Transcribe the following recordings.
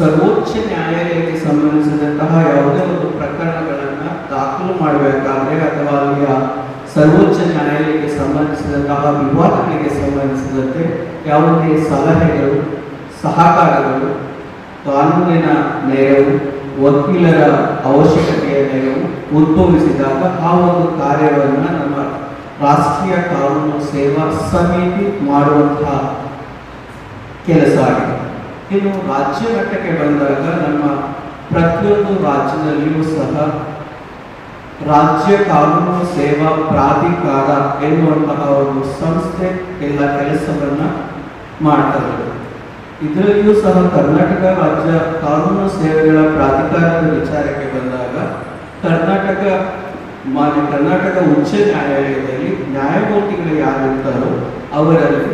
ಸರ್ವೋಚ್ಚ ನ್ಯಾಯಾಲಯಕ್ಕೆ ಸಂಬಂಧಿಸಿದಂತಹ ಯಾವುದೇ ಒಂದು ಪ್ರಕರಣಗಳನ್ನು ದಾಖಲು ಮಾಡಬೇಕಾದ್ರೆ ಅಥವಾ ಅಲ್ಲಿಯ ಸರ್ವೋಚ್ಚ ನ್ಯಾಯಾಲಯಕ್ಕೆ ಸಂಬಂಧಿಸಿದಂತಹ ವಿವಾದಗಳಿಗೆ ಸಂಬಂಧಿಸಿದಂತೆ ಯಾವುದೇ ಸಲಹೆಗಳು, ಸಹಕಾರಗಳು, ಕಾನೂನಿನ ನೆರವು ವಕೀಲರ ಅವಶ್ಯಕತೆಯ ನೆರವು ಉದ್ಭವಿಸಿದಾಗ ಆ ಒಂದು ಕಾರ್ಯವನ್ನು ನಮ್ಮ ರಾಷ್ಟ್ರೀಯ ಕಾನೂನು ಸೇವಾ ಸಮಿತಿ ಮಾಡುವಂತಹ ಕೆಲಸ ಆಗಿದೆ. ಇನ್ನು ರಾಜ್ಯ ಮಟ್ಟಕ್ಕೆ ಬಂದಾಗ ನಮ್ಮ ಪ್ರತಿಯೊಂದು ರಾಜ್ಯದಲ್ಲಿಯೂ ಸಹ ರಾಜ್ಯ ಕಾನೂನು ಸೇವಾ ಪ್ರಾಧಿಕಾರ ಎನ್ನುವಂತಹ ಒಂದು ಸಂಸ್ಥೆ ಎಲ್ಲ ಕೆಲಸವನ್ನ ಮಾಡ್ತದೆ. ಇದರಲ್ಲಿಯೂ ಸಹ ಕರ್ನಾಟಕ ರಾಜ್ಯ ಕಾನೂನು ಸೇವೆಗಳ ಪ್ರಾಧಿಕಾರದ ವಿಚಾರಕ್ಕೆ ಬಂದಾಗ ಕರ್ನಾಟಕ ಮಾನ್ಯ ಕರ್ನಾಟಕ ಉಚ್ಚ ನ್ಯಾಯಾಲಯದಲ್ಲಿ ನ್ಯಾಯಮೂರ್ತಿಗಳು ಯಾರಿರ್ತಾರೋ ಅವರಲ್ಲಿ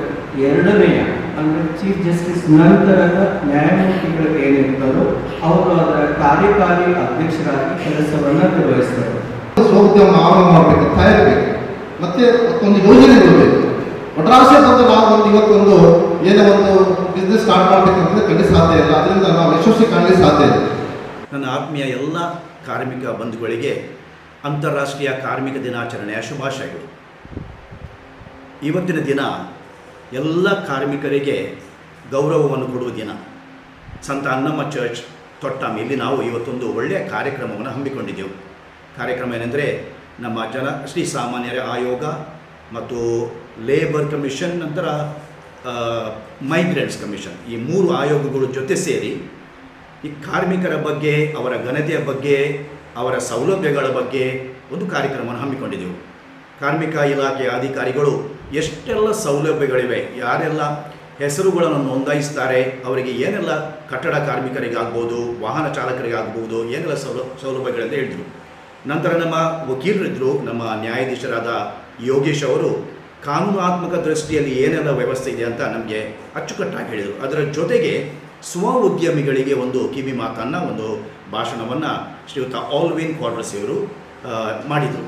ಎರಡನೆಯ ಅಂದರೆ ಚೀಫ್ ಜಸ್ಟಿಸ್ ನಂತರದ ನ್ಯಾಯಮೂರ್ತಿಗಳು ಏನಿರ್ತಾರೋ ಅವರು ಅದರ ಕಾರ್ಯಕಾರಿ ಅಧ್ಯಕ್ಷರಾಗಿ ಕೆಲಸವನ್ನು ನಿರ್ವಹಿಸ್ತಾರೆ. ಸ್ವೋದ್ಯಮ ಆರಂಭ ಮಾಡಬೇಕು ತಯಾರಿಬೇಕು ಮತ್ತೆ ಒಂದು ಯೋಜನೆ ಇರಬೇಕು ಒಟ್ರಾಶೆ ತಂದು ನಾವು ಒಂದು ಇವತ್ತೊಂದು ಏನೋ ಒಂದು ಬಿಸ್ನೆಸ್ ಸ್ಟಾರ್ಟ್ ಮಾಡಬೇಕಂದ್ರೆ ಖಂಡಿತ ಸಾಧ್ಯ ಇಲ್ಲ. ಅದರಿಂದ ನಾವು ಯಶಸ್ವಿ ಕಾಣಲಿಕ್ಕೆ ಸಾಧ್ಯ ಇಲ್ಲ. ನನ್ನ ಆತ್ಮೀಯ ಎಲ್ಲ ಕಾರ್ಮಿಕ ಬಂಧುಗಳಿಗೆ ಅಂತಾರಾಷ್ಟ್ರೀಯ ಕಾರ್ಮಿಕ ದಿನಾಚರಣೆಯ ಶುಭಾಶಯಗಳು. ಇವತ್ತಿನ ದಿನ ಎಲ್ಲ ಕಾರ್ಮಿಕರಿಗೆ ಗೌರವವನ್ನು ಕೊಡುವ ದಿನ. ಸಂತ ಅನ್ನಮ್ಮ ಚರ್ಚ್ ತೊಟ್ಟಾಮ್. ಇಲ್ಲಿ ನಾವು ಇವತ್ತೊಂದು ಒಳ್ಳೆಯ ಕಾರ್ಯಕ್ರಮವನ್ನು ಹಮ್ಮಿಕೊಂಡಿದ್ದೆವು. ಕಾರ್ಯಕ್ರಮ ಏನೆಂದರೆ ನಮ್ಮ ಜನ ಶ್ರೀ ಸಾಮಾನ್ಯರ ಆಯೋಗ ಮತ್ತು ಲೇಬರ್ ಕಮಿಷನ್ ನಂತರ ಮೈಗ್ರೆಂಟ್ಸ್ ಕಮಿಷನ್ ಈ ಮೂರು ಆಯೋಗಗಳು ಜೊತೆ ಸೇರಿ ಈ ಕಾರ್ಮಿಕರ ಬಗ್ಗೆ, ಅವರ ಘನತೆಯ ಬಗ್ಗೆ, ಅವರ ಸೌಲಭ್ಯಗಳ ಬಗ್ಗೆ ಒಂದು ಕಾರ್ಯಕ್ರಮವನ್ನು ಹಮ್ಮಿಕೊಂಡಿದ್ದೆವು. ಕಾರ್ಮಿಕ ಇಲಾಖೆಯ ಅಧಿಕಾರಿಗಳು ಎಷ್ಟೆಲ್ಲ ಸೌಲಭ್ಯಗಳಿವೆ, ಯಾರೆಲ್ಲ ಹೆಸರುಗಳನ್ನು ನೋಂದಾಯಿಸ್ತಾರೆ, ಅವರಿಗೆ ಏನೆಲ್ಲ ಕಟ್ಟಡ ಕಾರ್ಮಿಕರಿಗಾಗ್ಬೋದು, ವಾಹನ ಚಾಲಕರಿಗಾಗ್ಬೋದು, ಏನೆಲ್ಲ ಸೌಲ ಸೌಲಭ್ಯಗಳಂತ ಹೇಳಿದರು. ನಂತರ ನಮ್ಮ ವಕೀಲರಿದ್ದರು ನಮ್ಮ ನ್ಯಾಯಾಧೀಶರಾದ ಯೋಗೇಶ್ ಅವರು, ಕಾನೂನಾತ್ಮಕ ದೃಷ್ಟಿಯಲ್ಲಿ ಏನೆಲ್ಲ ವ್ಯವಸ್ಥೆ ಇದೆ ಅಂತ ನಮಗೆ ಅಚ್ಚುಕಟ್ಟಾಗಿ ಹೇಳಿದರು. ಅದರ ಜೊತೆಗೆ ಸ್ವ ಉದ್ಯಮಿಗಳಿಗೆ ಒಂದು ಕಿವಿ ಮಾತನ್ನು, ಒಂದು ಭಾಷಣವನ್ನು ಶ್ರೀಯುತ ಆಲ್ವಿನ್ ಕ್ವಾರ್ಟರ್ಸ್ ಇವರು ಮಾಡಿದರು.